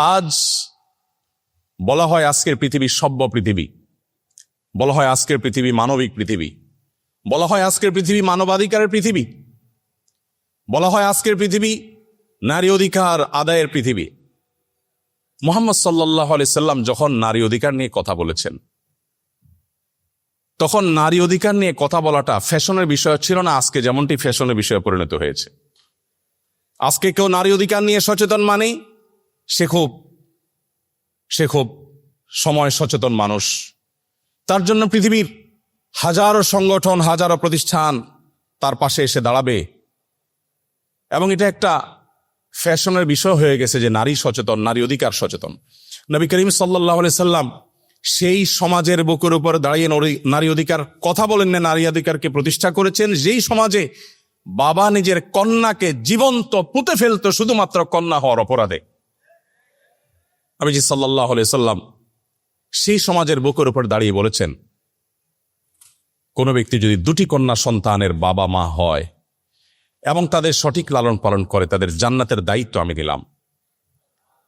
আজ বলা হয় আজকের পৃথিবী সভ্য পৃথিবী। বলা হয় আজকের পৃথিবী মানবিক পৃথিবী। বলা হয় আজকের পৃথিবী মানবাধিকারের পৃথিবী। বলা হয় আজকের পৃথিবী নারী অধিকার আদায়ের পৃথিবী। মোহাম্মদ সাল্লাহ সাল্লাম যখন নারী অধিকার নিয়ে কথা বলেছেন, তখন নারী অধিকার নিয়ে কথা বলাটা ফ্যাশনের বিষয় ছিল না, আজকে যেমনটি ফ্যাশনের বিষয়ে পরিণত হয়েছে। আজকে কেউ নারী অধিকার নিয়ে সচেতন মানে সে খুব সে খুব সময় সচেতন মানুষ। তার জন্য পৃথিবীর হাজারো সংগঠন, হাজারো প্রতিষ্ঠান তার পাশে এসে দাঁড়াবে। এবং এটা একটা ফ্যাশনের বিষয় হয়ে গেছে যে নারী সচেতন, নারী অধিকার সচেতন। নবী করিম সাল্লাহ সাল্লাম সেই সমাজের বুকের উপর দাঁড়িয়ে নারী অধিকার কথা বলেন না, নারী অধিকারকে প্রতিষ্ঠা করেছেন। যেই সমাজে বাবা নিজের কন্যাকে জীবন্ত পুঁতে ফেলতো, শুধুমাত্র কন্যা হওয়ার অপরাধে। আমি জি সাল্লাহ সাল্লাম সেই সমাজের বুকের উপর দাঁড়িয়ে বলেছেন, কোনো ব্যক্তি যদি দুটি কন্যা সন্তানের বাবা মা হয় এবং তাদের সঠিক লালন পালন করে, তাদের জান্নাতের দায়িত্ব আমি দিলাম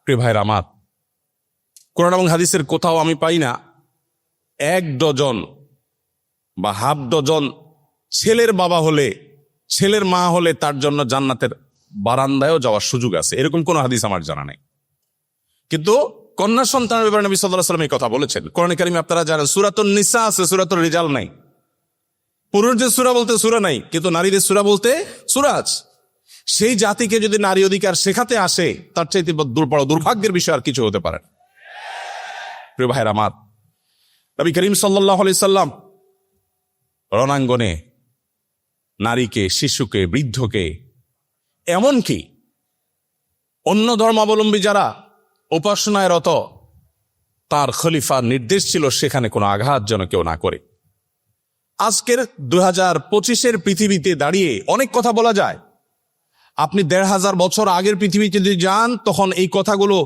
প্রিয় ভাইয়ের কোরআন এবং হাদিসের কোথাও আমি পাই না, এক ডজন বা হাফ ডজন ছেলের বাবা হলে, ছেলের মা হলে তার জন্য জান্নাতের বারান্দায়ও যাওয়ার সুযোগ আছে। এরকম কোনো হাদিস আমার জানা নেই। কিন্তু কন্যা সন্তানের ব্যাপারে নবী সাল্লাহ সাল্লাম এই কথা বলেছেন। কোরআন কারিমে আপনারা জানেন সুরাতুল নিসা আছে সুরাতুল রিজাল নাই। পুরুষদের সুরা বলতে সুরা নাই, কিন্তু নারীদের সুরা বলতে সুরা আছে। সেই জাতিকে যদি নারী অধিকার শেখাতে আসে, তার চাইতে বড় দুর্ভাগ্যের বিষয় আর কিছু হতে পারে প্রিয় ভাইয়ের আমার, নবী করিম সাল্লাহ সাল্লাম রণাঙ্গনে নারীকে, শিশুকে, বৃদ্ধকে, এমনকি অন্য ধর্মাবলম্বী যারা উপাসনায় রত তার খলিফার নির্দেশ ছিল সেখানে কোনো আঘাত যেন কেউ না করে। আজকের দু হাজার পঁচিশের পৃথিবীতে দাঁড়িয়ে অনেক কথা বলা যায়। আপনি দেড় হাজার বছর আগের পৃথিবীতে যদি যান, তখন এই কথাগুলো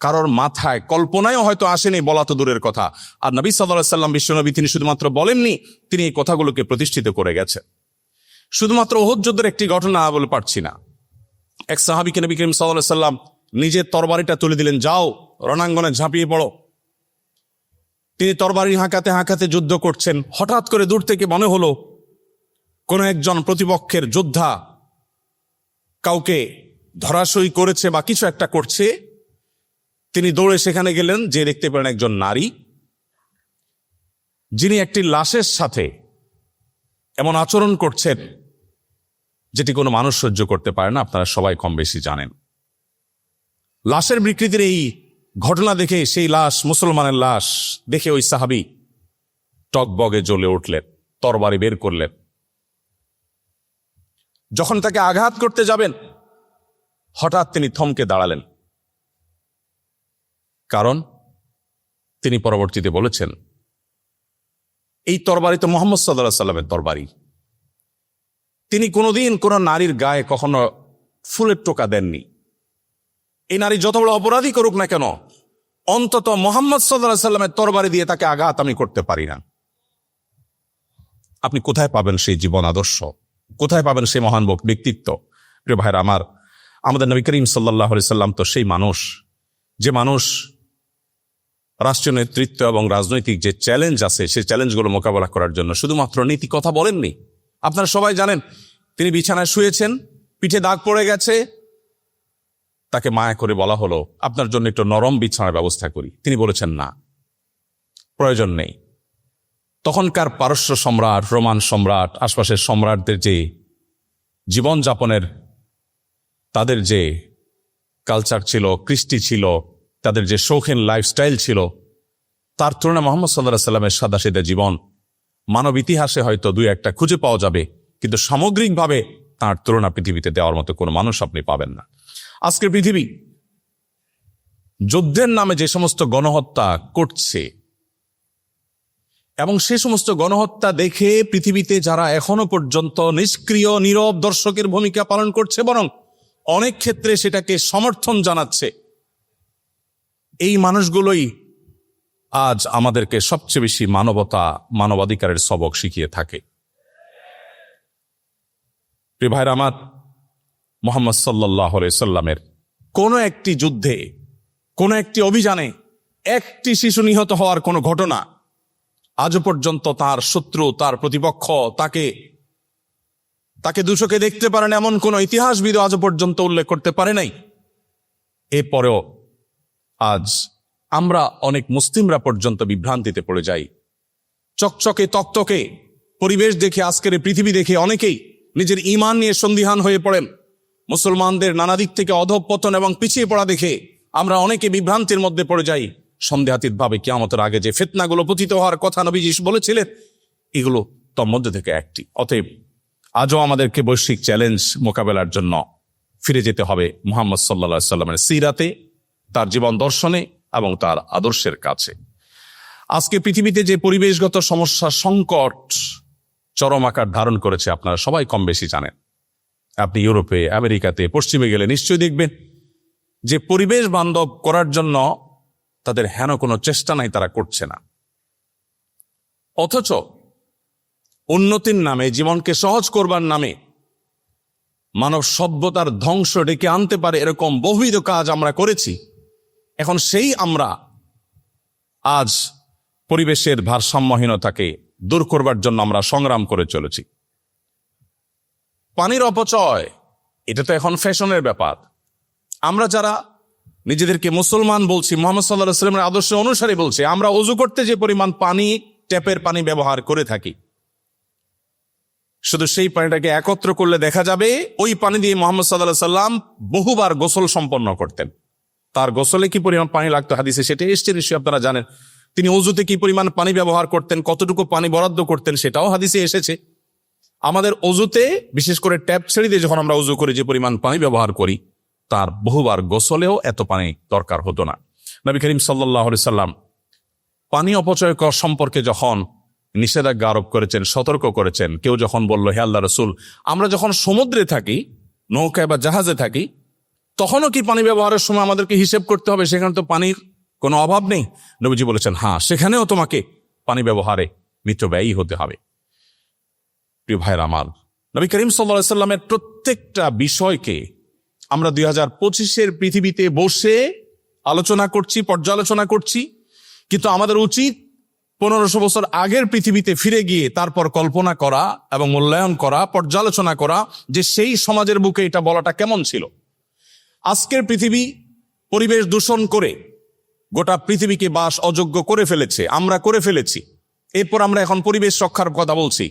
কারোর মাথায় কল্পনায় হয়তো আসেনি, বলা তো দূরের কথা। আর নবী সাল্লাহ সাল্লাম বিশ্বনবী তিনি শুধুমাত্র বলেননি, তিনি এই কথাগুলোকে প্রতিষ্ঠিত করে গেছে শুধুমাত্র ওহদ যুদ্ধের একটি ঘটনা বলে পারছি না। এক সাহাবিকে নবী করিম সাল্লাহ সাল্লাম নিজের তরবারিটা তুলে দিলেন, যাও, রণাঙ্গনে ঝাঁপিয়ে পড়ো। তিনি তরবারি হাঁকাতে হাঁকাতে যুদ্ধ করছেন। হঠাৎ করে দূর থেকে মনে হলো, কোন একজন প্রতিপক্ষের যোদ্ধা কাউকে ধরাশয়ী করেছে বা কিছু একটা করছে। তিনি দৌড়ে সেখানে গেলেন, যে দেখতে পেলেন একজন নারী, যিনি একটি লাশের সাথে এমন আচরণ করছেন, যেটি কোনো মানুষ সহ্য করতে পারে না। আপনারা সবাই কম বেশি জানেন। লাশের বিকৃতির এই ঘটনা দেখে সেই লাশ, মুসলমানের লাশ দেখে ওই সাহাবি টকবগে জ্বলে উঠলেন, তরবারি বের করলেন। যখন তাকে আঘাত করতে যাবেন, হঠাৎ তিনি থমকে দাঁড়ালেন। কারণ তিনি পরবর্তীতে বলেছেন, এই তরবারি তো মোহাম্মদ সাল্লাহ সাল্লামের তরবারি। তিনি কোনোদিন কোনো নারীর গায়ে কখনো ফুলের টোকা দেননি। এই নারী যত বড় অপরাধী করুক না কেন, অন্তত মোহাম্মদ সাল্লাহ সাল্লামের তরবারি দিয়ে তাকে আঘাত আমি করতে পারি না। আপনি কোথায় পাবেন সেই জীবন আদর্শ? কোথায় পাবেন সেই মহান ব্যক্তিত্ব? প্রিয় ভাইরা আমার, আমাদের নবী করিম সাল্লাহ সাল্লাম তো সেই মানুষ। যে মানুষ রাষ্ট্রীয় নেতৃত্ব এবং রাজনৈতিক যে চ্যালেঞ্জ আছে, সেই চ্যালেঞ্জগুলো মোকাবেলা করার জন্য শুধুমাত্র নীতি কথা বলেননি। আপনারা সবাই জানেন, তিনি বিছানায় শুয়েছেন, পিঠে দাগ পড়ে গেছে তাকে মায়া করে বলা হলো, আপনার জন্য একটু নরম বিছানার ব্যবস্থা করি। তিনি বলেছেন, না, প্রয়োজন নেই। তখনকার পারস্য সম্রাট, রোমান সম্রাট, আশপাশের সম্রাটদের যে জীবনযাপনের, তাদের যে কালচার ছিল, কৃষ্টি ছিল, তাদের যে শৌখিন লাইফস্টাইল ছিল, তার তুলনায় মোহাম্মদ সাল্লাহ সাল্লামের সাদাসিদা জীবন, মানব ইতিহাসে হয়তো দুই একটা খুঁজে পাওয়া যাবে, কিন্তু সামগ্রিকভাবে তার তুলনা পৃথিবীতে দেওয়ার মতো কোনো মানুষ আপনি পাবেন না। আজকের পৃথিবী। যুদ্ধের নামে যে সমস্ত গণহত্যা করছে, এবং সে সমস্ত গণহত্যা দেখে পৃথিবীতে যারা এখনও পর্যন্ত নিষ্ক্রিয়, নীরব দর্শকের ভূমিকা পালন করছে, বরং অনেক ক্ষেত্রে সেটাকে সমর্থন জানাচ্ছে, এই মানুষগুলোই আজ আমাদেরকে সবচেয়ে বেশি মানবতা, মানবাধিকারের সবক শিখিয়ে থাকে। প্রিয় ভাইরা আমার মোহাম্মদ সাল্লাহ সাল্লামের কোন একটি যুদ্ধে, কোন একটি অভিযানে একটি শিশু নিহত হওয়ার কোনো ঘটনা আজও পর্যন্ত তার শত্রু, তার প্রতিপক্ষ তাকে তাকে দূষকে দেখতে পারেন এমন কোন ইতিহাসবিদ আজও পর্যন্ত উল্লেখ করতে পারে নাই। এরপরেও আজ আমরা অনেক মুসলিমরা পর্যন্ত বিভ্রান্তিতে পড়ে যাই। চকচকে, তক্তকে পরিবেশ দেখে, আজকের পৃথিবী দেখে অনেকেই নিজের ইমান নিয়ে সন্দিহান হয়ে পড়েন। মুসলমানদের নানা দিক থেকে অধঃপতন এবং পিছিয়ে পড়া দেখে আমরা অনেকে বিভ্রান্তির মধ্যে পড়ে যাই। সন্দেহাতীত ভাবে কিয়ামতের আগে যে ফেতনাগুলো পতিত হওয়ার কথা নবীজি বলেছিলেন, এগুলো তোর মধ্যে থেকে একটি। অতএব আজও আমাদেরকে বৈশ্বিক চ্যালেঞ্জ মোকাবেলার জন্য ফিরে যেতে হবে মোহাম্মদ সাল্লা সাল্লামের সিরাতে, তার জীবন দর্শনে এবং তার আদর্শের কাছে। আজকে পৃথিবীতে যে পরিবেশগত সমস্যা সংকট চরম আকার ধারণ করেছে আপনারা সবাই কম বেশি জানেন। আপনি ইউরোপে, আমেরিকাতে, পশ্চিমে গেলে নিশ্চয়ই দেখবেন যে পরিবেশ বান্ধব করার জন্য তাদের হেন কোনো চেষ্টা নাই, তারা করছে না। অথচ উন্নতির নামে, জীবনকে সহজ করবার নামে, মানব সভ্যতার ধ্বংস ডেকে আনতে পারে এরকম বহুবিধ কাজ আমরা করেছি। এখন সেই আমরা আজ পরিবেশের ভারসাম্যহীনতাকে দূর করবার জন্য আমরা সংগ্রাম করে চলেছি। পানির অপচয়, এটা তো এখন ফ্যাশনের ব্যাপার। আমরা যারা নিজেদেরকে মুসলমান বলছি, মোহাম্মদ সাল্লাহ সাল্লামের আদর্শ অনুসারে বলছি, আমরা অজু করতে যে পরিমাণ পানি, ট্যাপের পানি ব্যবহার করে থাকি। শুধু সেই পানিটাকে একত্র করলে দেখা যাবে, ওই পানি দিয়ে মোহাম্মদ সাল্লাহ সাল্লাম বহুবার গোসল সম্পন্ন করতেন। তার গোসলে কি পরিমাণ পানি লাগতো? হাদিসে সেটা এসছে, নিশ্চয়ই আপনারা জানেন। তিনি অজুতে কি পরিমাণ পানি ব্যবহার করতেন, কতটুকু পানি বরাদ্দ করতেন, সেটাও হাদিসে এসেছে। আমাদের অজুতে, বিশেষ করে ট্যাপ ছেড়ে দিয়ে যখন আমরা অজু করে, যে পরিমাণ পানি ব্যবহার করি, তার বহুবার গোসলেও এত পানি দরকার হতো না। নবী করিম সাল্লাহ সাল্লাম পানি অপচয় কর সম্পর্কে যখন নিষেধাজ্ঞা আরোপ করেছেন, সতর্ক করেছেন, কেউ যখন বলল, হে আল্লাহ রসুল, আমরা যখন সমুদ্রে থাকি, নৌকায় বা জাহাজে থাকি, তখনও কি পানি ব্যবহারের সময় আমাদেরকে হিসেব করতে হবে? সেখানে তো পানির কোনো অভাব নেই? নবীজি বলেছেন হ্যাঁ সেখানেও তোমাকে পানি ব্যবহারে মিতব্যয়ী হতে হবে। প্রিয় ভাইয়ের আমার, নবী করিম সাল্লা সাল্লামের প্রত্যেকটা বিষয়কে আমরা দুই হাজার পঁচিশের পৃথিবীতে বসে আলোচনা করছি, পর্যালোচনা করছি। কিন্তু আমাদের উচিত পনেরোশো বছর আগের পৃথিবীতে ফিরে গিয়ে তারপর কল্পনা করা এবং মূল্যায়ন করা, পর্যালোচনা করা যে সেই সমাজের বুকে এটা বলাটা কেমন ছিল। আজকের পৃথিবী পরিবেশ দূষণ করে গোটা পৃথিবীকে বাস অযোগ্য করে ফেলেছে, আমরা করে ফেলেছি। এরপর আমরা এখন পরিবেশ রক্ষার কথা বলছি।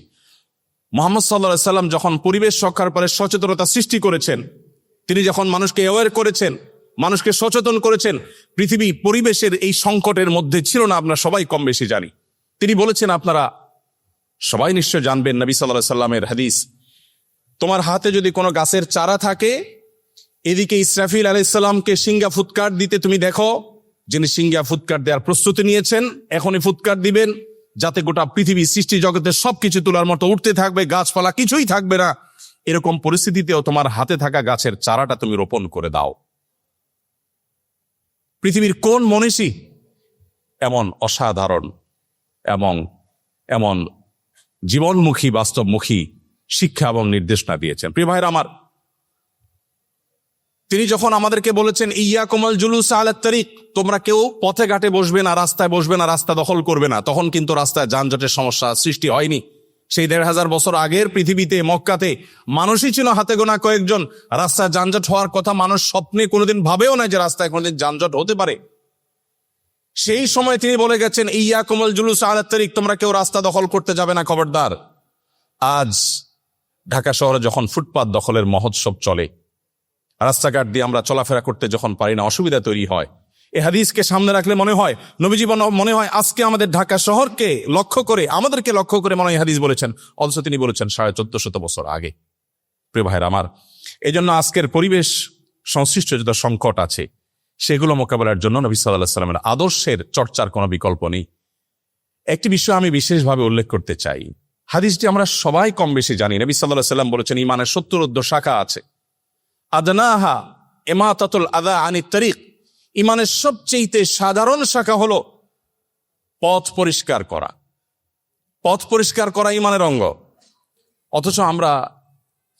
মোহাম্মদ সাল্লা সাল্লাম যখন পরিবেশ রক্ষার পরে সচেতনতা সৃষ্টি করেছেন, তিনি যখন মানুষকে অ্যাওয়ার করেছেন, মানুষকে সচেতন করেছেন, পৃথিবী পরিবেশের এই সংকটের মধ্যে ছিল না আমরা সবাই কম বেশি জানি। তিনি বলেছেন, আপনারা সবাই নিশ্চয় জানবেন নবী সাল্লাহ সাল্লামের হাদিস। তোমার হাতে যদি কোনো গাছের চারা থাকে, এদিকে ইসরাফিল আলাইসাল্লামকে সিঙ্গা ফুৎকার দিতে তুমি দেখো। যিনি সিঙ্গা ফুৎকার দেওয়ার প্রস্তুতি নিয়েছেন, এখনই ফুৎকার দিবেন। যাতে গোটা পৃথিবী, সৃষ্টি জগতের সবকিছু তোলার মতো উঠতে থাকবে, গাছপালা কিছুই থাকবে না। এরকম পরিস্থিতিতেও তোমার হাতে থাকা গাছের চারাটা তুমি রোপণ করে দাও। পৃথিবীর কোন মনীষী এমন অসাধারণ এবং এমন জীবনমুখী, বাস্তবমুখী শিক্ষা এবং নির্দেশনা দিয়েছেন? প্রিয় ভাইরা আমার তিনি যখন আমাদেরকে বলেছেন ইয়া কোমল জুলুস আলাত তারিক তোমরা কেউ পথে ঘাটে বসবে না, রাস্তায় বসবে না, রাস্তা দখল করবে না। তখন কিন্তু রাস্তায় যানজটের সমস্যা সৃষ্টি হয়নি। সেই দেড় হাজার বছর আগের পৃথিবীতে, মক্কাতে মানুষই ছিল হাতে গোনা কয়েকজন। রাস্তায় যানজট হওয়ার কথা মানুষ স্বপ্নে কোনোদিন ভাবেও না যে রাস্তায় কোনোদিন যানজট হতে পারে। সেই সময় তিনি বলে গেছেন ইয়া কোমল জুলুস আলাত তারিক তোমরা কেউ রাস্তা দখল করতে যাবে না, খবরদার। আজ ঢাকা শহরে যখন ফুটপাত দখলের মহোৎসব চলে রাস্তাঘাট দিয়ে আমরা চলাফেরা করতে যখন পারি না, অসুবিধা তৈরি হয়। এ হাদিসকে সামনে রাখলে মনে হয় নবীজীবন মনে হয় আজকে আমাদের ঢাকা শহরকে লক্ষ্য করে, আমাদেরকে লক্ষ্য করে মনে হয় হাদিস বলেছেন। অথচ তিনি বলেছেন, সাড়ে চোদ্দ শত বছর আগে। প্রিয় ভাইয়ের আমার এই জন্য আজকের পরিবেশ সংশ্লিষ্ট যত সংকট আছে, সেগুলো মোকাবেলার জন্য নবী সাল্লাহ সাল্লামের আদর্শের চর্চার কোনো বিকল্প নেই। একটি বিষয় আমি বিশেষভাবে উল্লেখ করতে চাই। হাদিসটি আমরা সবাই কম বেশি জানি। নবী সাল্লাহ সাল্লাম বলেছেন, ইমানের সত্তর শাখা আছে। আদনাহা এমাতাতুল আদা আনি তরিক। ইমানের সবচেয়ে সাধারণ শাখা হলো পথ পরিষ্কার করা। পথ পরিষ্কার করা ইমানের অঙ্গ। অথচ আমরা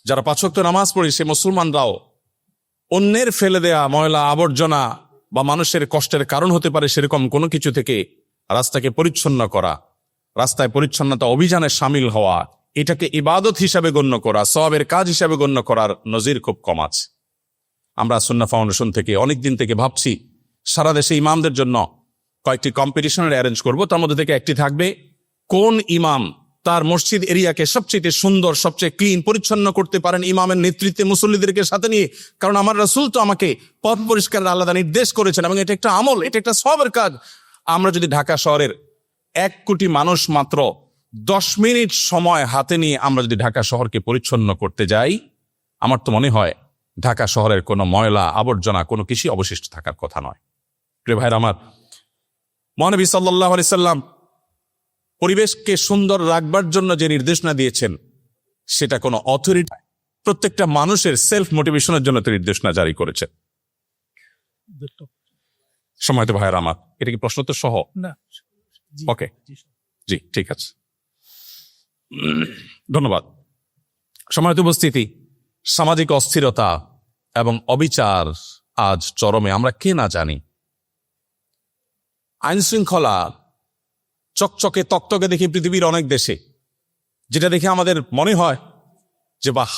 যারা পাঁচক্ত নামাজ পড়ি, সে মুসলমানরাও অন্যের ফেলে দেয়া ময়লা, আবর্জনা বা মানুষের কষ্টের কারণ হতে পারে সেরকম কোনো কিছু থেকে রাস্তাকে পরিচ্ছন্ন করা। রাস্তায় পরিচ্ছন্নতা অভিযানে সামিল হওয়া এটাকে ইবাদত হিসাবে গণ্য করা সবের কাজ হিসাবে গণ্য করার নজির খুব কম আছে। আমরা সুন্না ফাউন্ডেশন থেকে অনেক দিন থেকে ভাবছি, সারা দেশে ইমামদের জন্য কয়েকটি কম্পিটিশনের অ্যারেঞ্জ করব, তার মধ্যে থেকে একটি থাকবে, কোন ইমাম তার মসজিদ এরিয়াকে সবচেয়ে সুন্দর, সবচেয়ে ক্লিন, পরিচ্ছন্ন করতে পারেন ইমামের নেতৃত্বে মুসল্লিদেরকে সাথে নিয়ে? কারণ আমার রাসূল তো আমাকে পথ পরিষ্কারের আলাদা নির্দেশ করেছেন এবং এটা একটা আমল, এটা একটা সবের কাজ। আমরা যদি ঢাকা শহরের এক কোটি মানুষ মাত্র দশ মিনিট সময় হাতে নিয়ে আমরা যদি ঢাকা শহরকে পরিচ্ছন্ন করতে যাই আমার তো মনে হয় ঢাকা শহরের কোনো ময়লা আবর্জনা কোনো কিছুই অবশিষ্ট থাকার কথা নয়। প্রিয় ভাইরা আমার মহানবী সাল্লাহ সাল্লাম পরিবেশকে সুন্দর রাখবার জন্য যে নির্দেশনা দিয়েছেন সেটা কোনো অথরিটি প্রত্যেকটা মানুষের সেলফ মোটিভেশনের জন্য তো নির্দেশনা জারি করেছে সময় তো ভাইয়ের আমার এটা কি প্রশ্ন তো সহ? ওকে জি, ঠিক আছে। ধন্যবাদ। সময়ত উপস্থিতি, সামাজিক অস্থিরতা এবং অবিচার আজ চরমে, আমরা কে না জানি। আইন শৃঙ্খলা চকচকে তকতকে দেখি পৃথিবীর অনেক দেশে, যেটা দেখে আমাদের মনে হয় যে, বাহ,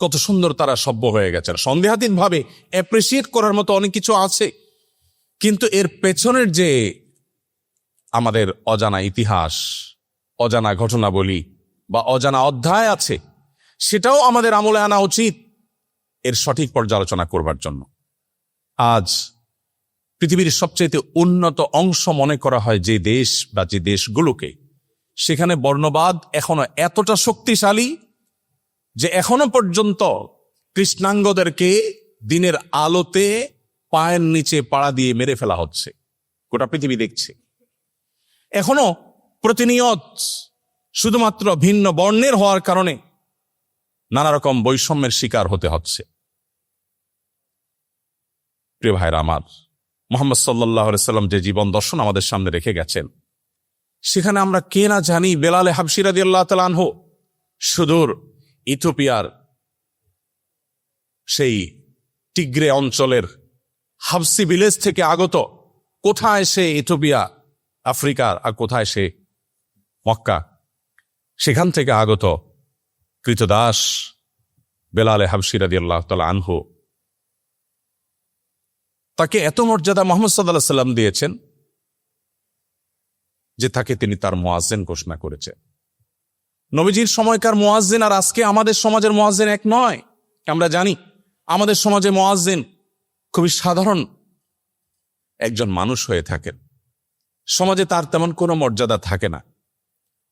কত সুন্দর তারা সভ্য হয়ে গেছে সন্দেহাতীত ভাবে অ্যাপ্রিসিয়েট করার মতো অনেক কিছু আছে, কিন্তু এর পেছনের যে আমাদের অজানা ইতিহাস অজানা ঘটনা বলি বা অজানা অধ্যায় আছে, সেটাও আমাদের আমলে আনা উচিত এর সঠিক পর্যালোচনা করবার জন্য। আজ পৃথিবীর সবচেয়ে উন্নত অংশ মনে করা হয় যে দেশ বা যে দেশগুলোকে, সেখানে বর্ণবাদ এখনও এতটা শক্তিশালী যে এখনও পর্যন্ত কৃষ্ণাঙ্গদেরকে দিনের আলোতে পায়ের নিচে পাড়া দিয়ে মেরে ফেলা হচ্ছে। গোটা পৃথিবী দেখছে। এখনও প্রতিনিয়ত শুধুমাত্র ভিন্ন বর্ণের হওয়ার কারণে নানা রকম বৈষম্যের শিকার হতে হচ্ছে। প্রিয় ভাইরা আমার, মোহাম্মদ সাল্লাহ সাল্লাম যে জীবন দর্শন আমাদের সামনে রেখে গেছেন, সেখানে আমরা কে না জানি বেলালে হাবসিরাদি আল্লাহ তালানহ সুদূর ইথোপিয়ার সেই টিগ্রে অঞ্চলের হাবসি ভিলেজ থেকে আগত, কোথায় সে ইথোপিয়া আফ্রিকার আর কোথায় সে মক্কা। সেখান থেকে আগত কৃতদাস বেলালে হাবসিরাদি আল্লাহ তালা আনহু। তাকে এত মর্যাদা মোহাম্মদ সাল্লাহ সাল্লাম দিয়েছেন যে তাকে তিনি তার মোয়াজেন ঘোষণা করেছেন। নবীজির সময়কার মোয়াজেন আর আজকে আমাদের সমাজের মোয়াজেন এক নয়। আমরা জানি আমাদের সমাজে মোয়াজেন খুবই সাধারণ একজন মানুষ হয়ে থাকেন। সমাজে তার তেমন কোনো মর্যাদা থাকে না।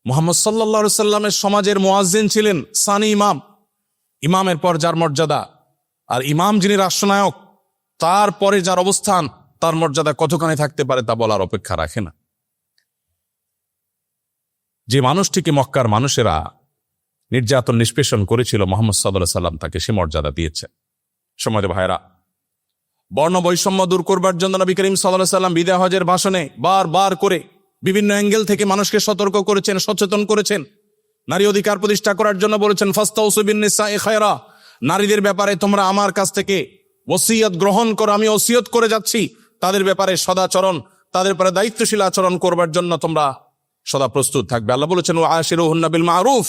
মোহাম্মদ সাল্লা সাল্লামের সমাজের মোয়াজ্জিন ছিলেন সানি ইমাম। ইমামের পর যার মর্যাদা। আর ইমাম যিনি রাষ্ট্রনায়ক, তার পরে যার অবস্থান, তার মর্যাদা কতখানি থাকতে পারে তা বলার অপেক্ষা রাখে না। যে মানুষটিকে মক্কার মানুষেরা নির্যাতন, নিষ্পেষণ করেছিল মোহাম্মদ সাল্লাহ সাল্লাম, তাকে সে মর্যাদা দিয়েছে। সময় ভাইরা বর্ণ বৈষম্য দূর করবার জন্য নবী করিম সাল্লাহ সাল্লাম বিদায় হজের ভাষণে বার বার করে বিভিন্ন অ্যাঙ্গেল থেকে মানুষকে সতর্ক করেছেন, সচেতন করেছেন। নারী অধিকার প্রতিষ্ঠা করার জন্য বলেছেন ফাস্তাউসুবিনিসা এ খায়রা। নারীদের ব্যাপারে তোমরা আমার কাছ থেকে ওসিয়ত গ্রহণ করো, আমি ওসিয়ত করে যাচ্ছি। তাদের ব্যাপারে সদাচরণ, তাদের পরে দায়িত্বশীল আচরণ করবার জন্য তোমরা সদা প্রস্তুত থাকবে। আল্লাহ বলেছেন ও আশির বিল মারুফ।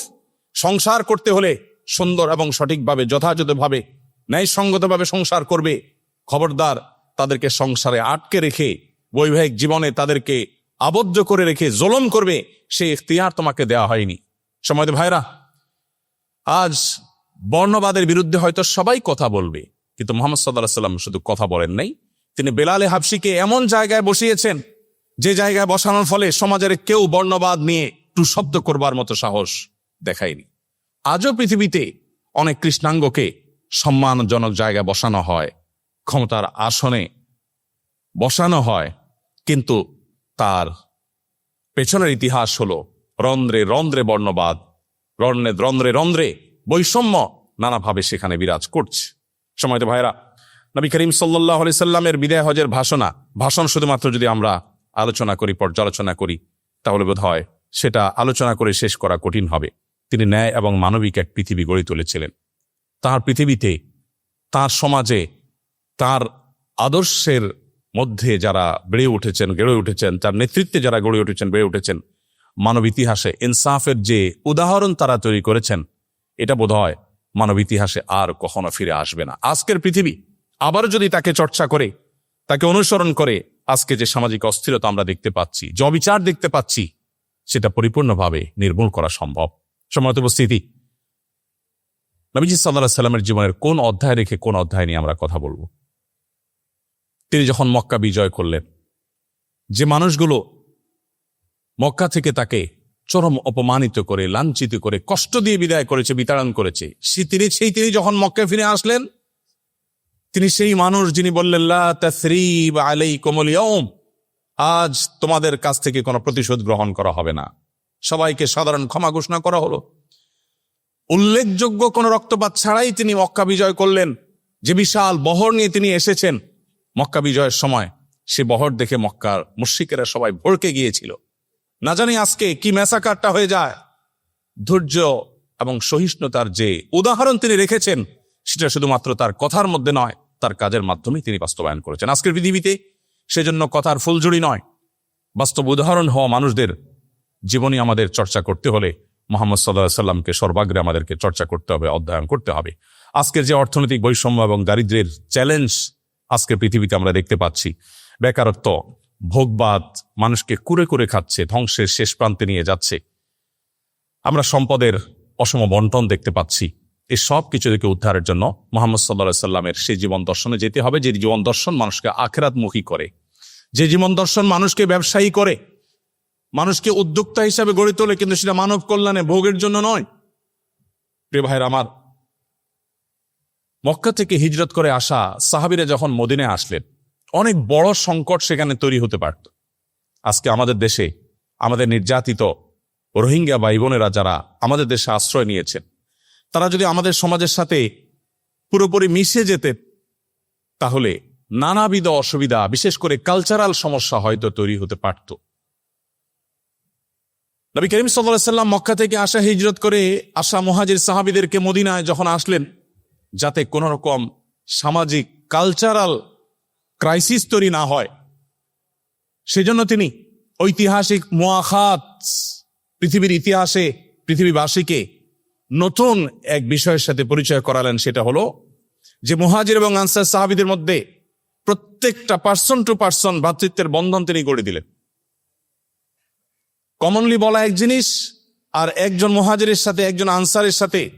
সংসার করতে হলে সুন্দর এবং সঠিকভাবে, যথাযথভাবে, ন্যায়সঙ্গতভাবে সংসার করবে। খবরদার তাদেরকে সংসারে আটকে রেখে, বৈবাহিক জীবনে তাদেরকে আবদ্ধ করে রেখে জোলম করবে, সে ইখতিয়ার তোমাকে দেওয়া হয়নি। সময় ভাইরা আজ বর্ণবাদের বিরুদ্ধে হয়তো সবাই কথা বলবে, কিন্তু মোহাম্মদ সাল্লাহ সাল্লাম শুধু কথা বলেন নাই। তিনি বেলালে হাফসিকে এমন জায়গায় বসিয়েছেন, যে জায়গায় বসানোর ফলে সমাজের কেউ বর্ণবাদ নিয়ে টু শব্দ করবার মতো সাহস দেখায়নি। আজও পৃথিবীতে অনেক কৃষ্ণাঙ্গকে সম্মানজনক জায়গায় বসানো হয়, ক্ষমতার আসনে বসানো হয়, কিন্তু তার। পেছনের ইতিহাস হলো রন্ধ্রে রন্ধ্রে বর্ণবাদ, রন্ধ্রে রন্ধ্রে রন্ধ্রে বৈষম্য নানাভাবে সেখানে বিরাজ করছে। সময় ভাইরা নবী করিম সাল্লাহ সাল্লামের বিদায় হজের ভাষণা, ভাষণ শুধুমাত্র যদি আমরা আলোচনা করি, পর্যালোচনা করি, তাহলে বোধ হয় সেটা আলোচনা করে শেষ করা কঠিন হবে। তিনি ন্যায় এবং মানবিক এক পৃথিবী গড়ে তুলেছিলেন। তার পৃথিবীতে, তার সমাজে, তার আদর্শের মধ্যে যারা বেড়ে উঠেছেন, গেড়ে উঠেছেন, তার নেতৃত্বে যারা গড়ে উঠেছেন, বেড়ে উঠেছেন মানব ইতিহাসে, ইনসাফের যে উদাহরণ তারা তৈরি করেছেন, এটা বোধ হয় মানব ইতিহাসে আর কখনো ফিরে আসবে না। আজকের পৃথিবী আবার যদি তাকে চর্চা করে, তাকে অনুসরণ করে, আজকে যে সামাজিক অস্থিরতা আমরা দেখতে পাচ্ছি, যে দেখতে পাচ্ছি, সেটা পরিপূর্ণভাবে নির্মূল করা সম্ভব। সম্মত উপস্থিতি, নবীজি সাল্লাহ সাল্লামের জীবনের কোন অধ্যায় রেখে কোন অধ্যায় নিয়ে আমরা কথা বলব? তিনি যখন মক্কা বিজয় করলেন, যে মানুষগুলো মক্কা থেকে তাকে চরম অপমানিত করে, লাঞ্ছিত করে, কষ্ট দিয়ে বিদায় করেছে, বিতাড়ন করেছে, সে তিনি, সেই তিনি যখন মক্কা ফিরে আসলেন, তিনি সেই মানুষ যিনি বললেন আলাইকুম আল-ইয়াউম। আজ তোমাদের কাছ থেকে কোনো প্রতিশোধ গ্রহণ করা হবে না সবাইকে সাধারণ ক্ষমা ঘোষণা করা হলো উল্লেখযোগ্য কোন রক্তপাত ছাড়াই তিনি মক্কা বিজয় করলেন যে বিশাল বহর নিয়ে তিনি এসেছেন মক্কা বিজয়ের সময় সে বহর দেখে মক্কার মুশ্রিকেরা সবাই ভড়কে গিয়েছিল। না জানি আজকে কি মেসাকারটা হয়ে যায়। ধৈর্য এবং সহিষ্ণুতার যে উদাহরণ তিনি রেখেছেন, সেটা শুধুমাত্র তার কথার মধ্যে নয়, তার কাজের মাধ্যমে তিনি বাস্তবায়ন করেছেন। আজকের পৃথিবীতে সেজন্য কথার ফুলঝুরি নয়। বাস্তব উদাহরণ হওয়া মানুষদের জীবনী আমাদের চর্চা করতে হলে মোহাম্মদ সাল্লাহ সাল্লামকে সর্বাগ্রে আমাদেরকে চর্চা করতে হবে, অধ্যয়ন করতে হবে। আজকের যে অর্থনৈতিক বৈষম্য এবং দারিদ্র্যের চ্যালেঞ্জ আজকের পৃথিবীতে আমরা দেখতে পাচ্ছি বেকারত্ব, ভোগবাদ মানুষকে কুরে কুরে খাচ্ছে, ধ্বংসের শেষ প্রান্তে নিয়ে যাচ্ছে। আমরা সম্পদের অসম বন্টন দেখতে পাচ্ছি। এই সব কিছু থেকে উদ্ধারের জন্য মোহাম্মদ সাল্লাহ সাল্লামের সেই জীবন দর্শনে যেতে হবে, যে জীবন দর্শন মানুষকে আখেরাতমুখী করে। যে জীবন দর্শন মানুষকে ব্যবসায়ী করে, মানুষকে উদ্যোক্তা হিসাবে গড়ে তোলে, কিন্তু সেটা মানব কল্যাণে ভোগের জন্য নয়। প্রিয় ভাইয়ের আমার মক্কা থেকে হিজরত করে আসা সাহাবিরা যখন মদিনে আসলেন, অনেক বড় সংকট সেখানে তৈরি হতে পারত। আজকে আমাদের দেশে আমাদের নির্যাতিত রোহিঙ্গা ভাই বোনেরা যারা আমাদের দেশে আশ্রয় নিয়েছেন, তারা যদি আমাদের সমাজের সাথে পুরোপুরি মিশে যেতে তাহলে নানাবিধ অসুবিধা, বিশেষ করে কালচারাল সমস্যা হয়তো তৈরি হতে পারত। নবী করিম সাল্লাহ সাল্লাম মক্কা থেকে আসা হিজরত করে আসা মহাজির সাহাবিদেরকে মদিনায় যখন আসলেন যাতে কোন রকম সামাজিক কালচারাল ক্রাইসিস তৈরি না হয়। সেজন্য তিনি ঐতিহাসিক মোয়াখাত পৃথিবীর ইতিহাসে পৃথিবীবাসীকে নতুন এক বিষয়ের সাথে পরিচয় করালেন, সেটা হলো যে মুহাজির এবং আনসার সাহাবিদের মধ্যে প্রত্যেকটা পার্সন টু পার্সন ভ্রাতৃত্বের বন্ধন তিনি গড়ে দিলেন। কমনলি বলা এক জিনিস আর একজন মহাজিরের সাথে, একজন আনসারের সাথে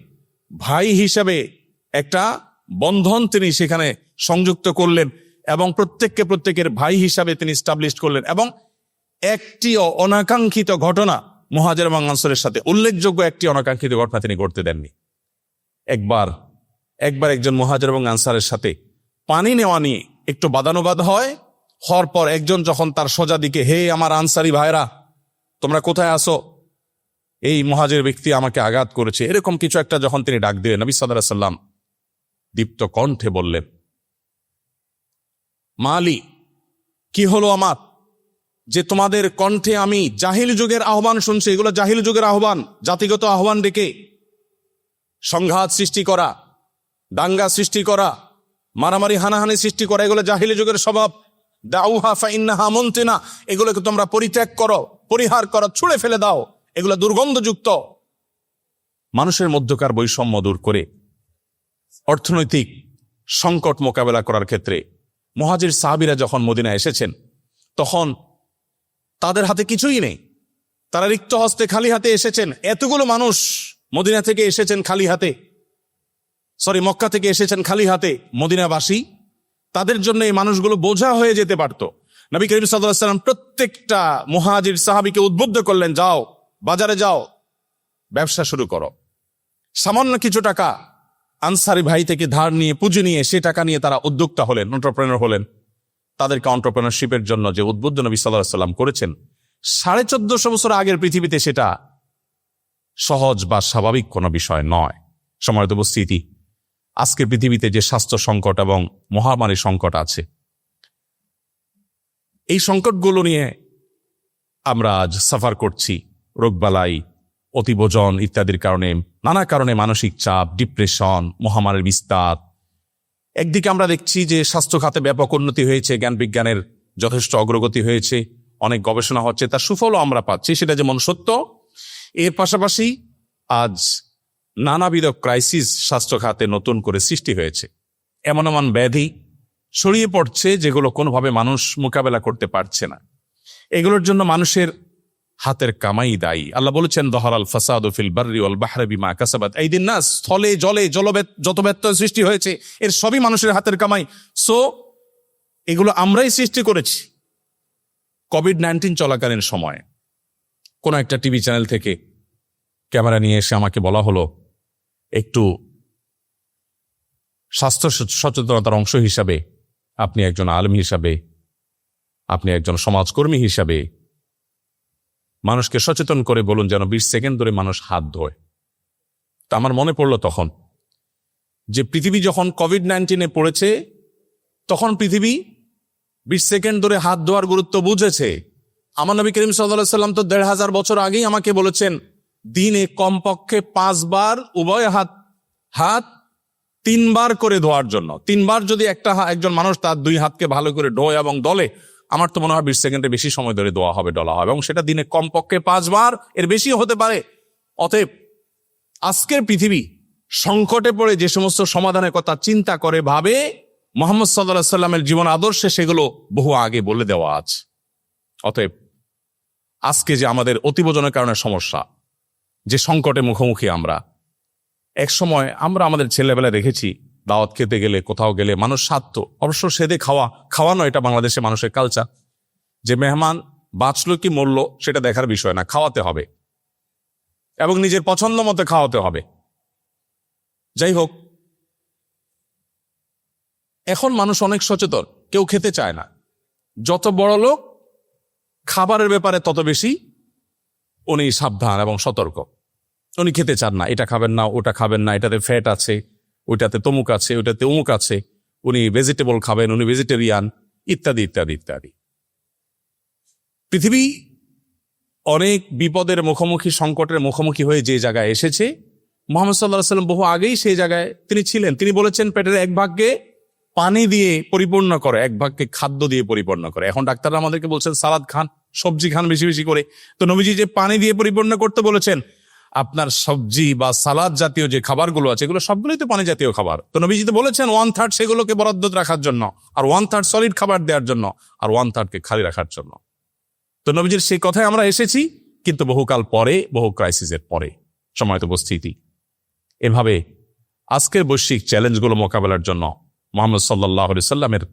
ভাই হিসাবে একটা বন্ধন তিনি সেখানে সংযুক্ত করলেন এবং প্রত্যেককে প্রত্যেকের ভাই হিসাবে তিনি স্টাবলিশ করলেন এবং একটি অনাকাঙ্ক্ষিত ঘটনা মহাজের এবং আনসারের সাথে উল্লেখযোগ্য একটি অনাকাঙ্ক্ষিত ঘটনা তিনি ঘটতে দেননি। একবার একবার একজন মহাজের এবং আনসারের সাথে পানি নেওয়া নিয়ে একটু বাদানুবাদ হয়, হওয়ার পর একজন যখন তার সোজা দিকে, হে আমার আনসারি ভাইরা, তোমরা কোথায় আসো এই মহাজের ব্যক্তি আমাকে আঘাত করেছে। এরকম কিছু একটা যখন তিনি ডাক দিলেন, নবী সাদা সাল্লাম দীপ্ত কণ্ঠে বললেন মালি, কি হলো আমার? যে তোমাদের কণ্ঠে আমি জাহিল যুগের আহ্বান শুনছি, এগুলো জাহিল যুগের আহ্বান, জাতিগত আহ্বান ডেকে। সংঘাত সৃষ্টি করা, দাঙ্গা সৃষ্টি করা, মারামারি হানাহানি সৃষ্টি করা, এগুলো জাহিলি যুগের স্বভাব। দাউহা ফাইন্নাহা মন্তেনা, এগুলোকে তোমরা পরিত্যাগ করো, পরিহার করো, ছুঁড়ে ফেলে দাও, এগুলো দুর্গন্ধযুক্ত। মানুষের মধ্যকার বৈষম্য দূর করে অর্থনৈতিক সংকট মোকাবেলা করার ক্ষেত্রে মহাজির সাহাবিরা যখন মদিনা এসেছেন, তখন তাদের হাতে কিছুই নেই। তারা রিক্ত হস্তে খালি হাতে এসেছেন। এতগুলো মানুষ মদিনা থেকে এসেছেন খালি হাতে। সরি, মক্কা থেকে এসেছেন খালি হাতে মদিনাবাসী। তাদের জন্য এই মানুষগুলো বোঝা হয়ে যেতে পারত। নবী করিম সাল্লাম প্রত্যেকটা মহাজির সাহাবিকে উদ্বুদ্ধ করলেন, যাও, বাজারে যাও, ব্যবসা শুরু করো। সামান্য কিছু টাকা আনসারি ভাই থেকে ধার নিয়ে, পুঁজি নিয়ে, সে টাকা নিয়ে তারা উদ্যোক্তা হলেন অন্টারপ্রেনার হলেন। তাদেরকে অন্টারপ্রেনারশিপের জন্য যে উদ্বুদ্ধ নবী সাল্লাহ সাল্লাম করেছেন, সাড়ে চোদ্দশো বছর আগের পৃথিবীতে সেটা সহজ বা স্বাভাবিক কোনো বিষয় নয়। সময়ত উপস্থিতি, আজকের পৃথিবীতে যে স্বাস্থ্য সংকট এবং মহামারী সংকট আছে, এই সংকটগুলো নিয়ে আমরা আজ সাফার করছি রোগবালাই অতিভোজন ইত্যাদির কারণে, নানা কারণে মানসিক চাপ ডিপ্রেশন মহামারীর বিস্তার। একদিকে আমরা দেখছি যে স্বাস্থ্য খাতে ব্যাপক উন্নতি হয়েছে, জ্ঞান বিজ্ঞানের যথেষ্ট অগ্রগতি হয়েছে, অনেক গবেষণা হচ্ছে, তার সুফলও আমরা পাচ্ছি, সেটা যেমন সত্য। এর পাশাপাশি আজ নানাবিধ ক্রাইসিস স্বাস্থ্য খাতে নতুন করে সৃষ্টি হয়েছে। এমন এমন ব্যাধি ছড়িয়ে পড়ছে যেগুলো কোনোভাবে মানুষ মোকাবেলা করতে পারছে না। এগুলোর জন্য মানুষের হাতের কামাই দায়ী। আল্লাহ বলেছেন, দহরাল ফাসাদ ফিল বার্রি ওয়াল বাহরে বিমা কাসাবাত। এই দিন না, স্থলে, জলে, জলবেত, যত ব্যত্যয় সৃষ্টি হয়েছে, এর সবই মানুষের হাতের কামাই। সো, এগুলো আমরাই সৃষ্টি করেছি। কোভিড নাইন্টিন চলাকালীন সময়। কোনো একটা টিভি চ্যানেল থেকে ক্যামেরা নিয়ে এসে আমাকে বলা হলো, একটু স্বাস্থ্য সচ- সচেতনতার অংশ হিসাবে, আপনি একজন আলম হিসাবে, আপনি একজন সমাজকর্মী হিসাবে মানুষকে সচেতন করে বলুন যেন বিশ সেকেন্ড ধরে মানুষ হাত ধোয়। তা আমার মনে পড়ল তখন যে পৃথিবী যখন কোভিড নাইন্টিনে পড়েছে, তখন পৃথিবী বিশ সেকেন্ড ধরে হাত ধোয়ার গুরুত্ব বুঝেছে। আমার নবী করিম সাল্লাম তো দেড় হাজার বছর আগেই আমাকে বলেছেন, দিনে কমপক্ষে পাঁচবার উভয় হাত হাত তিনবার করে ধোয়ার জন্য। তিনবার যদি একটা একজন মানুষ তার দুই হাতকে ভালো করে ধোয় এবং দলে আমার তো মনে হয় বিশ সেকেন্ডে বেশি সময় ধরে ধোয়া হবে, ডলা হবে, এবং সেটা দিনে কমপক্ষে পাঁচবার, এর বেশিও হতে পারে। অতএব আজকের পৃথিবী সংকটে পড়ে যে সমস্ত সমাধানের কথা চিন্তা করে ভাবে, মোহাম্মদ সাল্লাহ সাল্লামের জীবন আদর্শে সেগুলো বহু আগে বলে দেওয়া আছে। অতএব আজকে যে আমাদের অতিবোজনের কারণে সমস্যা, যে সংকটে মুখোমুখি আমরা, এক সময় আমরা আমাদের ছেলেবেলায় দেখেছি দাওয়াত খেতে গেলে, কোথাও গেলে মানুষ স্বার্থ। অবশ্য সেদে খাওয়া খাওয়ানো এটা বাংলাদেশে মানুষের কালচার যে মেহমান বাঁচলো কি মরলো সেটা দেখার বিষয় না, খাওয়াতে হবে। এবং নিজের পছন্দ মতো খাওয়াতে হবে। যাই হোক, এখন মানুষ অনেক সচেতন, কেউ খেতে চায় না। যত বড় লোক, খাবারের ব্যাপারে তত বেশি উনি সাবধান এবং সতর্ক। উনি খেতে চান না, এটা খাবেন না, ওটা খাবেন না, এটাতে ফ্যাট আছে। ওইটাতে তমুক আছে, ওইটাতে অমুক আছে, উনি ভেজিটেবল খাবেন, উনি ভেজিটেরিয়ান ইত্যাদি ইত্যাদি ইত্যাদি। পৃথিবী অনেক বিপদের মুখোমুখি, সংকটের মুখোমুখি হয়ে যে জায়গায় এসেছে, মোহাম্মদ সাল্লাহ সাল্লাম বহু আগেই সেই জায়গায় তিনি ছিলেন। তিনি বলেছেন, পেটের এক ভাগকে পানি দিয়ে পরিপূর্ণ করে, এক ভাগকে খাদ্য দিয়ে পরিপূর্ণ করে। এখন ডাক্তাররা আমাদেরকে বলছেন, সালাদ খান, সবজি খান বেশি বেশি করে। তো নবীজি যে পানি দিয়ে পরিপূর্ণ করতে বলেছেন আপনার সবজি বা সালাদ জাতীয় যে খাবারগুলো আছে, এগুলো সবগুলোই তো পানি জাতীয় খাবার। তো নবীজি তো বলেছেন ওয়ান থার্ড সেগুলোকে বরাদ্দ রাখার জন্য আর ওয়ান থার্ড সলিড খাবার দেওয়ার জন্য আর ওয়ান থার্ডকে খালি রাখার জন্য। তো নবীজির সেই কথায় আমরা এসেছি, কিন্তু বহুকাল পরে, বহু ক্রাইসিসের পরে, সময়ত উপস্থিতি। এভাবে আজকের বৈশ্বিক চ্যালেঞ্জগুলো মোকাবেলার জন্য মোহাম্মদ সাল্লাহ সাল্লামের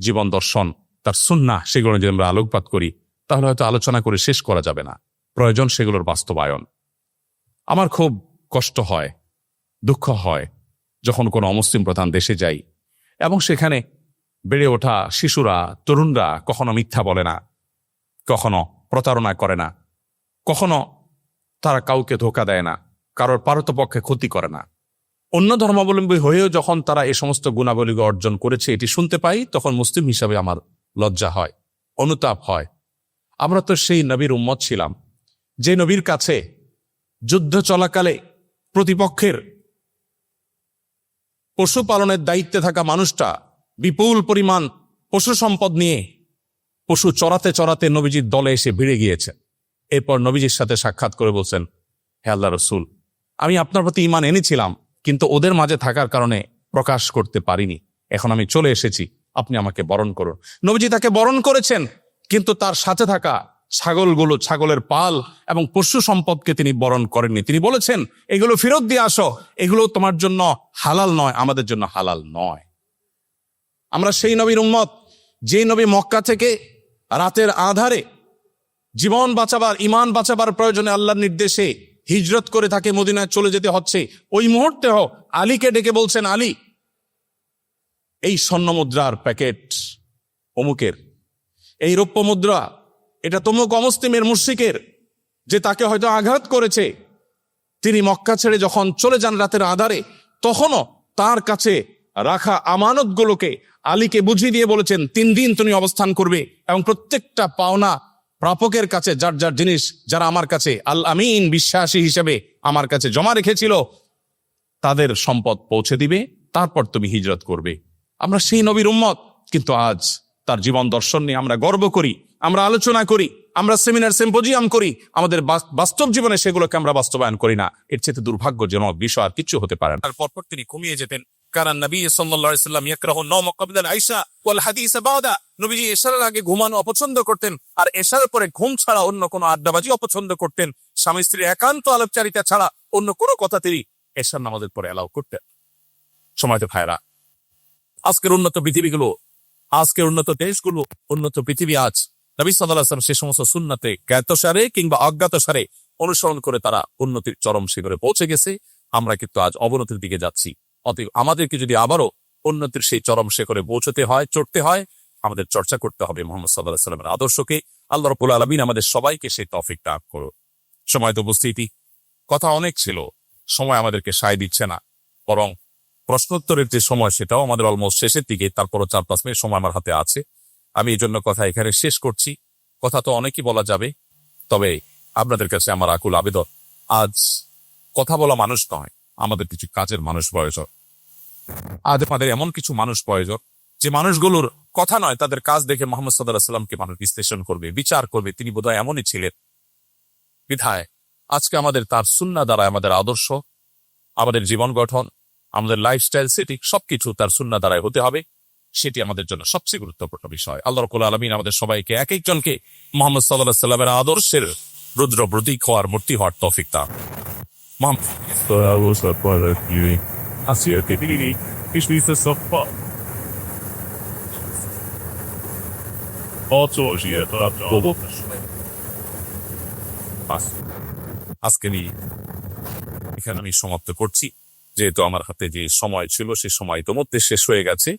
জীবন দর্শন, তার সুন্না সেগুলো যদি আমরা আলোকপাত করি, তাহলে হয়তো আলোচনা করে শেষ করা যাবে না। প্রয়োজন সেগুলোর বাস্তবায়ন। আমার খুব কষ্ট হয়, দুঃখ হয় যখন কোনো অমুসলিম প্রধান দেশে যাই এবং সেখানে বেড়ে ওঠা শিশুরা, তরুণরা কখনো মিথ্যা বলে না, কখনো প্রতারণা করে না, কখনো তারা কাউকে ধোকা দেয় না, কারোর পারতপক্ষে ক্ষতি করে না। অন্য ধর্মাবলম্বী হয়েও যখন তারা এই সমস্ত গুণাবলী অর্জন করেছে, এটি শুনতে পাই, তখন মুসলিম হিসাবে আমার লজ্জা হয়, অনুতাপ হয়। আমরা তো সেই নবীর উম্মত ছিলাম। যে নবীর কাছে যুদ্ধ চলাকালে প্রতিপক্ষের পশুপালনের দায়িত্বে থাকা মানুষটা বিপুল পরিমাণ পশু সম্পদ নিয়ে পশু চড়াতে চড়াতে নবীজির দলে এসে ভিড়ে গিয়েছে। এরপর নবীজির সাথে সাক্ষাৎ করে বলছেন, হে আল্লাহ রসুল, আমি আপনার প্রতি ইমান এনেছিলাম, কিন্তু ওদের মাঝে থাকার কারণে প্রকাশ করতে পারিনি। এখন আমি চলে এসেছি, আপনি আমাকে বরণ করুন। নবীজি তাকে বরণ করেছেন, কিন্তু তার সাথে থাকা ছাগলগুলো ছাগলের পাল এবং পশু সম্পদকে তিনি বরণ করেননি। তিনি বলেছেন, এগুলো ফেরত দিয়ে আসো। এগুলো তোমার জন্য হালাল নয়, আমাদের জন্য হালাল নয়। আমরা সেই নবীর উম্মত, যে নবী মক্কা থেকে রাতের আধারে জীবন বাঁচাবার ইমান বাঁচাবার প্রয়োজনে আল্লাহর নির্দেশে হিজরত করে তাকে মদিনায় চলে যেতে হচ্ছে। ওই মুহূর্তে হোক, আলীকে ডেকে বলছেন, আলী, এই স্বর্ণ মুদ্রার প্যাকেট অমুকের। এই রৌপ্য মুদ্রা এটা তমুক অমুসলিমের মুর্শিকের যে তাকে হয়তো আঘাত করেছে। তিনি মক্কা ছেড়ে যখন চলে যান রাতের আধারে, তখনও তার কাছে রাখা আমানতগুলোকে আলীকে বুঝিয়ে দিয়ে বলেছেন, তিন দিন তুমি অবস্থান করবে এবং প্রত্যেকটা পাওনা প্রাপকের কাছে, যার যার জিনিস, যারা আমার কাছে, আল আমিন বিশ্বাসী হিসেবে আমার কাছে জমা রেখেছিল, তাদের সম্পদ পৌঁছে দিবে, তারপর তুমি হিজরত করবে। আমরা সেই নবীর উম্মত, কিন্তু আজ তার জীবন দর্শন নিয়ে আমরা গর্ব করি। আমরা আলোচনা করি, আমরা সেমিনার সিম্পোজিয়াম করি, আমাদের বাস্তব জীবনে সেগুলোকে আমরা বাস্তবায়ন করি না। এর চেয়ে দুর্ভাগ্যজনক বিষয় আর কিছু হতে পারে না। তারপর তিনি ঘুমিয়ে যেতেন কারণ নবী সাল্লাম ইয়াকরাহু আয়েশা ওয়াল হাদিস নবীজি এশারের আগে ঘুমানো অপছন্দ করতেন আর পরে ঘুম ছাড়া অন্য কোনো আড্ডাবাজি অপছন্দ করতেন। স্বামী স্ত্রীর একান্ত আলাপচারিতা ছাড়া অন্য কোনো কথা তিনি এশার নামাজের পরে অ্যালাউ করতেন। সময় তো ভাইরা আজকের উন্নত পৃথিবীগুলো, আজকের উন্নত দেশগুলো, উন্নত পৃথিবী আজ নবী সাল্লাম সে সমস্ত সুন্নাতে জ্ঞাতসারে কিংবা অজ্ঞাতসারে অনুসরণ করে তারা উন্নতির চরম শিখরে পৌঁছে গেছে। আমরা কিন্তু আজ অবনতির দিকে যাচ্ছি। অতএব আমাদেরকে যদি আবারও উন্নতির সেই চরম শেখরে পৌঁছতে হয়, চড়তে হয়, আমাদের চর্চা করতে হবে মোহাম্মদ সাল্লাহ সাল্লামের আদর্শকে। আল্লাহ রবুল আলমিন আমাদের সবাইকে সেই তফিক দান করো সময় তো উপস্থিতি। কথা অনেক ছিল, সময় আমাদেরকে সায় দিচ্ছে না। বরং প্রশ্নোত্তরের যে সময়, সেটাও আমাদের অলমোস্ট শেষের দিকে, তারপরও চার পাঁচ মিনিট সময় আমার হাতে আছে। আমি এই জন্য কথা এখানে শেষ করছি। কথা তো অনেকই বলা যাবে, তবে আপনাদের কাছে আমার আকুল আবেদন। আজ কথা বলা মানুষ নয়, আমাদের কিছু কাজের মানুষ প্রয়োজন। আজ আমাদের এমন কিছু মানুষ প্রয়োজন, যে মানুষগুলোর কথা নয়, তাদের কাজ দেখে মোহাম্মদ সাল্লাহ সাল্লামকে মানুষ বিশ্লেষণ করবে, বিচার করবে, তিনি বোধহয় এমনই ছিলেন। বিধায়, আজকে আমাদের তার সুন্না দ্বারা আমাদের আদর্শ, আমাদের জীবন গঠন, আমাদের লাইফস্টাইল সেটি সবকিছু তার সুন্না দ্বারাই হতে হবে। সেটি আমাদের জন্য সবচেয়ে গুরুত্বপূর্ণ বিষয়। আল্লাহ রকুল আলমিন আমাদের সবাইকে এক একজনকে মোহাম্মদ সাল্লাহ সাল্লামের আদর্শের রুদ্র প্রতীক হওয়ার মূর্তি হওয়ার তৌফিক আজ- আজকে এখানে আমি সমাপ্ত করছি। যেহেতু আমার হাতে যে সময় ছিল সে সময় ইতোমধ্যে শেষ হয়ে গেছে।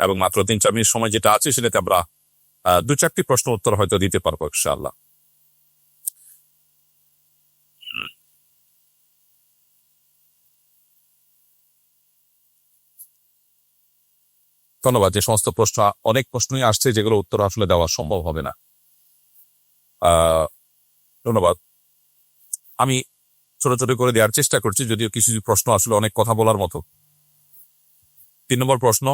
এবং মাত্র তিন চার মিনিট সময় যেটা আছে সেটাতে আমরা দু চারটি প্রশ্ন উত্তর হয়তো দিতে পারব ইনশাআল্লাহ। ধন্যবাদ, যে সমস্ত প্রশ্ন, অনেক প্রশ্নই আসছে যেগুলো উত্তর আসলে দেওয়া সম্ভব হবে না। ধন্যবাদ। আমি ছোট ছোট করে দেওয়ার চেষ্টা করছি, যদিও কিছু প্রশ্ন আসলে অনেক কথা বলার মতো। তিন নম্বর প্রশ্ন